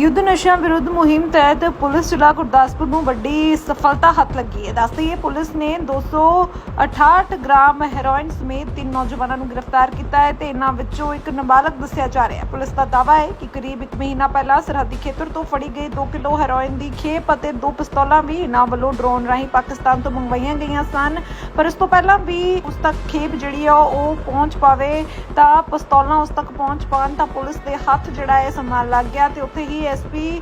ਯੁੱਧ ਨਸ਼ਿਆਂ ਵਿਰੁੱਧ ਮੁਹਿੰਮ ਤਹਿਤ ਪੁਲਿਸ ਜ਼ਿਲ੍ਹਾ ਗੁਰਦਾਸਪੁਰ ਨੂੰ ਵੱਡੀ ਸਫਲਤਾ ਹੱਥ ਲੱਗੀ ਹੈ। ਦੱਸਦੇ ਇਹ ਪੁਲਿਸ ਨੇ 268 ਗ੍ਰਾਮ ਹੈਰੋਇਨ ਸਮੇਤ ਤਿੰਨ ਨੌਜਵਾਨਾਂ ਨੂੰ ਗ੍ਰਿਫਤਾਰ ਕੀਤਾ ਹੈ ਤੇ ਇਹਨਾਂ ਵਿੱਚੋਂ ਇੱਕ ਨਾਬਾਲਗ ਦੱਸਿਆ ਜਾ ਰਿਹਾ ਹੈ। ਪੁਲਿਸ ਦਾ ਦਾਅਵਾ ਹੈ ਕਿ ਕਰੀਬ 1 ਮਹੀਨਾ ਪਹਿਲਾਂ ਸਰਹੱਦੀ ਖੇਤਰ ਤੋਂ ਫੜੀ ਗਈ 2 ਕਿਲੋ ਹੈਰੋਇਨ ਦੀ ਖੇਪ ਅਤੇ ਦੋ ਪਿਸਤੌਲਾਂ ਵੀ ਇਹਨਾਂ ਵੱਲੋਂ ਡਰੋਨ ਰਾਹੀਂ ਪਾਕਿਸਤਾਨ ਤੋਂ ਮੰਗਵਾਈਆਂ ਗਈਆਂ ਸਨ। ਪਰ ਇਸ ਤੋਂ ਪਹਿਲਾਂ ਵੀ ਉਸ ਤੱਕ ਖੇਪ ਜਿਹੜੀ ਆ ਉਹ ਪਹੁੰਚ ਪਾਵੇ ਤਾਂ ਪਿਸਤੌਲਾਂ ਉਸ ਤੱਕ ਪਹੁੰਚ ਪਾਉਣ ਤਾਂ ਪੁਲਿਸ ਦੇ ਹੱਥ ਜਿਹੜਾ ਹੈ ਸਮਾਨ ਲੱਗ ਗਿਆ ਤੇ ਉੱਥੇ ਹੀ ਐਸਪੀ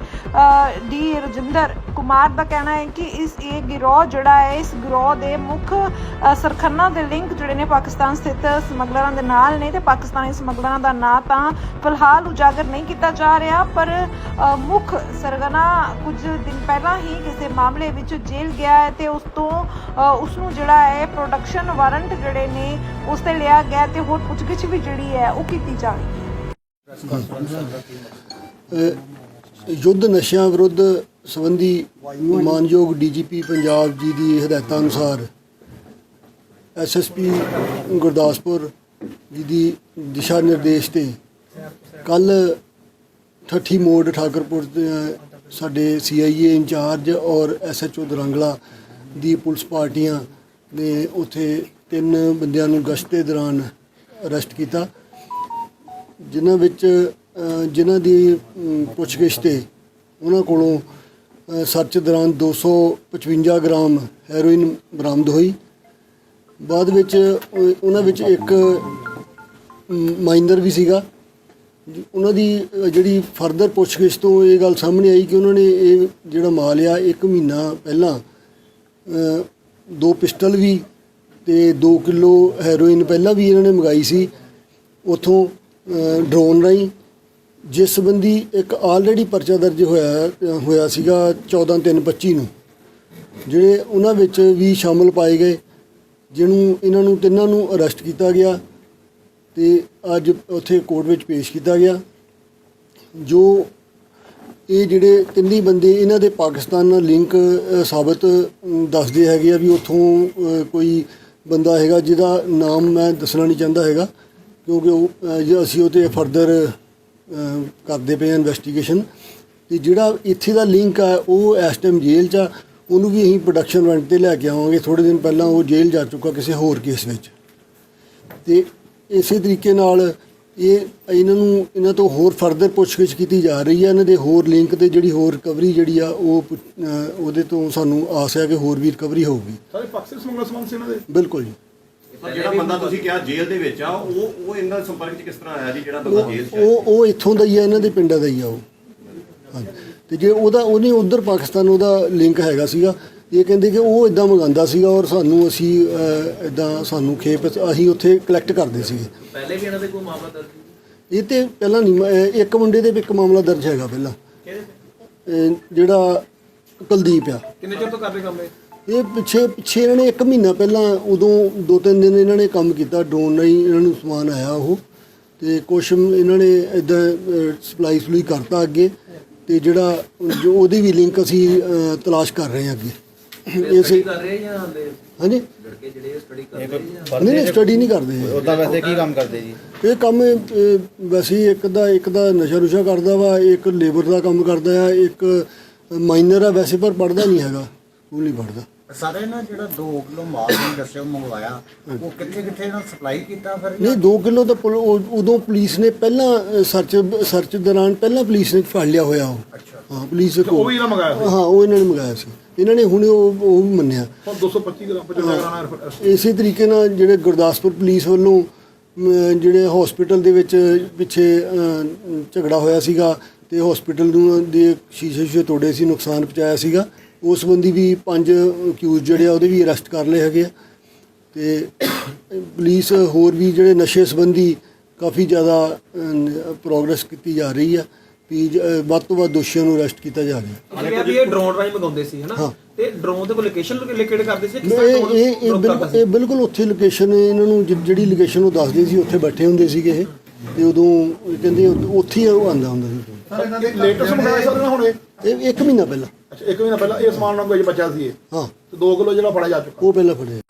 ਡੀ ਰਜਿੰਦਰ ਕੁਮਾਰ ਦਾ ਕਹਿਣਾ ਹੈ ਕਿ ਇਸ ਇਹ ਗਿਰੋਹ ਜਿਹੜਾ ਹੈ ਇਸ ਗਿਰੋਹ ਦੇ ਮੁੱਖ ਸਰਖੰਨਾ ਦੇ ਲਿੰਕ ਜਿਹੜੇ ਨੇ ਪਾਕਿਸਤਾਨ ਸਥਿਤ ਸਮਗਲਰਾਂ ਦੇ ਨਾਲ ਨੇ ਤੇ ਪਾਕਿਸਤਾਨੀ ਸਮਗਲਰਾਂ ਦਾ ਨਾਂ ਤਾਂ ਫਿਲਹਾਲ ਉਜਾਗਰ ਨਹੀਂ ਕੀਤਾ ਜਾ ਰਿਹਾ ਪਰ ਮੁੱਖ ਸਰਗਨਾ ਕੁਝ ਦਿਨ ਪਹਿਲਾਂ ਹੀ ਕਿਸੇ ਮਾਮਲੇ ਵਿੱਚ ਜੇਲ੍ਹ ਗਿਆ ਹੈ ਤੇ ਉਸ ਤੋਂ ਉਸ ਨੂੰ ਜਿਹੜਾ ਹੈ ਪ੍ਰੋਡਕਸ਼ਨ ਵਾਰੰਟ ਜਿਹੜੇ ਨੇ ਉਸ ਤੇ ਲਿਆ ਗਿਆ ਤੇ ਹੋਰ ਪੁੱਛਗਿੱਛ ਵੀ ਜਿਹੜੀ ਹੈ ਉਹ ਕੀਤੀ ਜਾ ਰਹੀ ਹੈ। ਯੁੱਧ ਨਸ਼ਿਆਂ ਵਿਰੁੱਧ ਸੰਬੰਧੀ ਮਾਨਯੋਗ ਡੀਜੀਪੀ ਪੰਜਾਬ ਜੀ ਦੀ ਹਦਾਇਤਾਂ ਅਨੁਸਾਰ ਐਸਐਸਪੀ ਗੁਰਦਾਸਪੁਰ ਜੀ ਦੀ ਦਿਸ਼ਾ ਨਿਰਦੇਸ਼ ਤੇ ਕੱਲ ਠੱਠੀ ਮੋੜ ਠਾਕਰਪੁਰ ਦੇ ਸਾਡੇ ਸੀਆਈਏ ਇੰਚਾਰਜ ਔਰ ਐਸਐਚਓ ਦਰੰਗਲਾ ਦੀ ਪੁਲਿਸ ਪਾਰਟੀਆਂ ਨੇ ਉੱਥੇ ਤਿੰਨ ਬੰਦਿਆਂ ਨੂੰ ਗਸ਼ਤ ਦੇ ਦੌਰਾਨ ਅਰੈਸਟ ਕੀਤਾ, ਜਿਨ੍ਹਾਂ ਵਿੱਚ ਜਿਨ੍ਹਾਂ ਦੀ ਪੁੱਛਗਿੱਛ ਤੇ ਉਹਨਾਂ ਕੋਲੋਂ ਸਰਚ ਦੌਰਾਨ 255 ਗ੍ਰਾਮ ਹੈਰੋਇਨ ਬਰਾਮਦ ਹੋਈ। ਬਾਅਦ ਵਿੱਚ ਉਹਨਾਂ ਵਿੱਚ ਇੱਕ ਮਾਈਨਰ ਵੀ ਸੀਗਾ। ਉਹਨਾਂ ਦੀ ਜਿਹੜੀ ਫਰਦਰ ਪੁੱਛਗਿੱਛ ਤੋਂ ਇਹ ਗੱਲ ਸਾਹਮਣੇ ਆਈ ਕਿ ਉਹਨਾਂ ਨੇ ਇਹ ਜਿਹੜਾ ਮਾਲ ਆ ਇੱਕ ਮਹੀਨਾ ਪਹਿਲਾਂ ਦੋ ਪਿਸਟਲ ਵੀ ਤੇ 2 ਕਿਲੋ ਹੈਰੋਇਨ ਪਹਿਲਾਂ ਵੀ ਇਹਨਾਂ ਨੇ ਮੰਗਾਈ ਸੀ। ਉਥੋਂ ਡਰੋਨ ਰਾਹੀਂ ਜਿਸ ਸੰਬੰਧੀ ਇੱਕ ਆਲਰੇਡੀ ਪਰਚਾ ਦਰਜ ਹੋਇਆ ਹੋਇਆ ਸੀਗਾ 14325 ਨੂੰ, ਜਿਹੜੇ ਉਹਨਾਂ ਵਿੱਚ ਵੀ ਸ਼ਾਮਲ ਪਾਏ ਗਏ, ਜਿਹਨੂੰ ਇਹਨਾਂ ਨੂੰ ਤਿੰਨਾਂ ਨੂੰ ਅਰੈਸਟ ਕੀਤਾ ਗਿਆ ਤੇ ਅੱਜ ਉੱਥੇ ਕੋਰਟ ਵਿੱਚ ਪੇਸ਼ ਕੀਤਾ ਗਿਆ, ਜੋ ਇਹ ਜਿਹੜੇ ਤਿੰਨੀ ਬੰਦੇ ਇਹਨਾਂ ਦੇ ਪਾਕਿਸਤਾਨ ਨਾਲ ਲਿੰਕ ਸਾਬਤ ਦੱਸਦੇ ਹੈਗੇ ਆ ਵੀ ਉੱਥੋਂ ਕੋਈ ਬੰਦਾ ਹੈਗਾ ਜਿਹਦਾ ਨਾਮ ਮੈਂ ਦੱਸਣਾ ਨਹੀਂ ਚਾਹੁੰਦਾ ਹੈਗਾ, ਕਿਉਂਕਿ ਉਹ ਅਸੀਂ ਉਹ ਤੇ ਫਰਦਰ ਕਰਦੇ ਪਏ ਇਨਵੈਸਟੀਗੇਸ਼ਨ ਤੇ ਜਿਹੜਾ ਇੱਥੇ ਦਾ ਲਿੰਕ ਆ ਉਹ ਇਸ ਟਾਈਮ ਜੇਲ੍ਹ 'ਚ ਆ। ਉਹਨੂੰ ਵੀ ਅਸੀਂ ਪ੍ਰੋਡਕਸ਼ਨ ਵਾਰੰਟ ਤੇ ਲੈ ਕੇ ਆਵਾਂਗੇ। ਥੋੜੇ ਦਿਨ ਪਹਿਲਾਂ ਉਹ ਜੇਲ੍ਹ ਜਾ ਚੁੱਕਾ ਕਿਸੇ ਹੋਰ ਕੇਸ ਵਿੱਚ। ਤੇ ਇਸੇ ਤਰੀਕੇ ਨਾਲ ਇਹ ਇਹਨਾਂ ਨੂੰ ਇਹਨਾਂ ਤੋਂ ਹੋਰ ਫਰਦਰ ਪੁੱਛਗਿੱਛ ਕੀਤੀ ਜਾ ਰਹੀ ਹੈ ਇਹਨਾਂ ਦੇ ਹੋਰ ਲਿੰਕ ਤੇ ਜਿਹੜੀ ਹੋਰ ਰਿਕਵਰੀ ਜਿਹੜੀ ਆ ਉਹ ਉਹਦੇ ਤੋਂ ਸਾਨੂੰ ਆਸ ਹੈ ਕਿ ਹੋਰ ਵੀ ਰਿਕਵਰੀ ਹੋਊਗੀ। ਸਾਰੇ ਪਾਕਿਸਤਾਨ ਸਮਗਲਰ ਸਮਾਨ ਸੀ ਇਹਨਾਂ ਦੇ? ਬਿਲਕੁਲ ਜੀ। ਜਿਹੜਾ ਬੰਦਾ ਤੁਸੀਂ ਕਿਹਾ ਜੇਲ੍ਹ ਦੇ ਵਿੱਚ ਆ ਉਹ ਉਹ ਇਹਨਾਂ ਦੇ ਸੰਪਰਕ 'ਚ ਕਿਸ ਤਰ੍ਹਾਂ ਆਇਆ ਜੀ ਜਿਹੜਾ ਬੰਦਾ ਜੇਲ੍ਹ 'ਚ ਉਹ ਉਹ ਇੱਥੋਂ ਦਾ ਹੀ ਆ ਇਹਨਾਂ ਦੇ ਪਿੰਡਾਂ ਦਾ ਹੀ ਆ ਉਹ। ਹਾਂਜੀ। ਤੇ ਜੇ ਉਹਦਾ ਉਹਨੇ ਉਧਰ ਪਾਕਿਸਤਾਨ ਉਹਦਾ ਲਿੰਕ ਹੈਗਾ ਸੀਗਾ। ਇਹ ਕਹਿੰਦੇ ਕਿ ਉਹ ਇਦਾਂ ਮੰਗਾਉਂਦਾ ਸੀਗਾ ਔਰ ਸਾਨੂੰ ਅਸੀਂ ਇਦਾਂ ਸਾਨੂੰ ਖੇਪ ਅਸੀਂ ਉੱਥੇ ਕਲੈਕਟ ਕਰਦੇ ਸੀਗੇ। ਪਹਿਲੇ ਵੀ ਇਹਨਾਂ ਦੇ ਕੋਈ ਮਾਮਲਾ ਦਰਜ ਸੀ? ਇਹ ਤੇ ਪਹਿਲਾਂ ਨਹੀਂ ਮ- ਅਹ ਇੱਕ ਮੁੰਡੇ ਦੇ ਵੀ ਇੱਕ ਮਾਮਲਾ ਦਰਜ ਹੈਗਾ ਪਹਿਲਾਂ। ਕਿਹਦੇ ਤੇ? ਅਹ ਜਿਹੜਾ ਕੁਲਦੀਪ ਆ। ਕਿੰਨੇ ਚਿਰ ਤੋਂ ਕਰਦੇ ਕੰਮ ਇਹ? ਇਹ ਪਿੱਛੇ ਪਿੱਛੇ ਇਹਨਾਂ ਨੇ ਇੱਕ ਮਹੀਨਾ ਪਹਿਲਾਂ ਉਦੋਂ ਦੋ ਤਿੰਨ ਦਿਨ ਇਹਨਾਂ ਨੇ ਕੰਮ ਕੀਤਾ ਡਰੋਨ ਰਾਹੀਂ ਇਹਨਾਂ ਨੂੰ ਸਮਾਨ ਆਇਆ ਉਹ। ਤੇ ਕੁਛ ਇਹਨਾਂ ਨੇ ਇਦਾਂ ਸਪਲਾਈ ਸਪਲਾਈ ਕਰਤਾ ਅੱਗੇ। ਤੇ ਜਿਹੜਾ ਜੋ ਉਹਦੀ ਵੀ ਲਿੰਕ ਅਸੀਂ ਤਲਾਸ਼ ਕਰ ਰਹੇ ਹਾਂ ਅੱਗੇ। ਇਸੇ ਸਟੱਡੀ ਕਰ ਰਹੇ ਜਾਂ ਹਾਲੇ ਹਾਂਜੀ? ਲੜਕੇ ਜਿਹੜੇ ਸਟੱਡੀ ਕਰ ਰਹੇ ਜਾਂ ਨਹੀਂ ਨਹੀਂ ਸਟੱਡੀ ਨਹੀਂ ਕਰਦੇ ਉਦਾਂ ਵੈਸੇ ਕੀ ਕੰਮ ਕਰਦੇ ਜੀ? ਇਹ ਕੰਮ ਵੈਸੇ ਹੀ ਇੱਕ ਦਾ ਇੱਕ ਦਾ ਨਸ਼ਾ ਨੁਸ਼ਾ ਕਰਦਾ ਵਾ ਇੱਕ ਲੇਬਰ ਦਾ ਕੰਮ ਕਰਦਾ ਆ ਇੱਕ ਮਾਈਨਰ ਆ ਵੈਸੇ ਪਰ ਪੜਦਾ ਨਹੀਂ ਹੈਗਾ ਉਹ ਨਹੀਂ ਪੜਦਾ ਸਾਰੇ ਨਾ ਜਿਹੜਾ 2 ਕਿਲੋ ਮਾਲ ਨੂੰ ਦੱਸਿਓ ਮੰਗਵਾਇਆ ਉਹ ਕਿੱਥੇ ਕਿੱਥੇ ਇਹਨਾਂ ਸਪਲਾਈ ਕੀਤਾ ਫਿਰ ਨਹੀਂ 2 ਕਿਲੋ ਤਾਂ ਪੁਲ- ਉਹ- ਉਦੋਂ ਪੁਲਿਸ ਨੇ ਪਹਿਲਾਂ ਸਰਚ ਸਰਚ ਦੌਰਾਨ ਪਹਿਲਾਂ ਪੁਲਿਸ ਨੇ ਫੜ ਲਿਆ ਹੋਇਆ ਉਹ। ਅੱਛਾ। ਹਾਂ ਪੁਲਿਸ ਉਹ ਵੀ ਇਹਨਾਂ ਮੰਗਾਇਆ ਸੀ? ਹਾਂ ਉਹ ਇਹਨਾਂ ਨੇ ਮੰਗਾਇਆ ਸੀ। ਇਹਨਾਂ ਨੇ ਹੁਣ ਉਹ ਉਹ ਵੀ ਮੰਨਿਆ। ਹੁਣ 225 ਗ੍ਰਾਮ 55 ਗ੍ਰਾਮ ਹੈ ਇਸੇ ਤਰੀਕੇ ਨਾਲ ਜਿਹੜੇ ਗੁਰਦਾਸਪੁਰ ਪੁਲਿਸ ਵੱਲੋਂ ਅਮ, ਜਿਹੜੇ ਹਸਪੀਟਲ ਦੇ ਵਿੱਚ ਪਿੱਛੇ ਝਗੜਾ ਹੋਇਆ ਸੀਗਾ ਤੇ ਹਸਪੀਟਲ ਨੂੰ ਦੇ ਸ਼ੀਸ਼ੇ ਸ਼ੀਸ਼ੇ ਤੋੜੇ ਸੀ ਨੁਕਸਾਨ ਪਹੁੰਚਾਇਆ ਸੀਗਾ। ਉਸ ਸੰਬੰਧੀ ਵੀ ਪੰਜ ਅਕਿਊਜ਼ ਜਿਹੜੇ ਆ ਉਹਦੇ ਵੀ ਅਰੈਸਟ ਕਰ ਲਏ ਹੈਗੇ ਆ। ਤੇ ਪੁਲਿਸ ਹੋਰ ਵੀ ਜਿਹੜੇ ਨਸ਼ੇ ਸੰਬੰਧੀ ਕਾਫੀ ਜ਼ਿਆਦਾ ਪ੍ਰੋਗਰੈਸ ਕੀਤੀ ਜਾ ਰਹੀ ਆ। ਵੀ ਵੱਧ ਤੋਂ ਵੱਧ ਦੋਸ਼ੀਆਂ ਨੂੰ ਅਰੈਸਟ ਕੀਤਾ ਜਾ ਰਿਹਾ। ਵੀ ਇਹ ਡਰੋਨ ਰਾਹੀਂ ਮੰਗਾਉਂਦੇ ਸੀ ਹਾਂ। ਹਨਾ ਤੇ ਡਰੋਨ ਦੇ ਲੋਕੇਸ਼ਨ ਲੋਕੇਟ ਕਰਦੇ ਸੀ ਇਹ ਇਹ ਬਿਲਕੁਲ ਕਰਦਾ ਇਹ ਬਿਲਕੁਲ ਉੱਥੇ ਲੋਕੇਸ਼ਨ ਇਹਨਾਂ ਨੂੰ ਜਿਹੜੀ ਲੋਕੇਸ਼ਨ ਉਹ ਦੱਸਦੇ ਸੀ ਉੱਥੇ ਬੈਠੇ ਹੁੰਦੇ ਸੀਗੇ ਇਹ। ਤੇ ਉਦੋਂ ਕਹਿੰਦੇ ਉੱਥੇ ਹੀ ਉਹ ਆਂਦਾ ਹੁੰਦਾ ਸੀ। ਸਰ ਇਹਨਾਂ ਦੇ ਲੇਟੈਸਟ ਮੰਗਾਇਆ ਸਰ ਇਹਨਾਂ ਹੁਣ। ਇਹ ਇਹ ਇੱਕ ਮਹੀਨਾ ਪਹਿਲਾਂ। ਅੱਛਾ ਇੱਕ ਮਹੀਨਾ ਪਹਿਲਾਂ ਇਹ ਸਮਾਨ ਨਾਲ ਕੋਈ ਬਚਿਆ ਸੀ ਇਹ। ਹਾਂ। ਤੇ 2 ਕਿਲੋ ਜਿਹੜਾ ਫੜਿਆ ਜਾ ਚੁੱਕਾ। ਉਹ ਪਹਿਲਾਂ ਫੜਿਆ।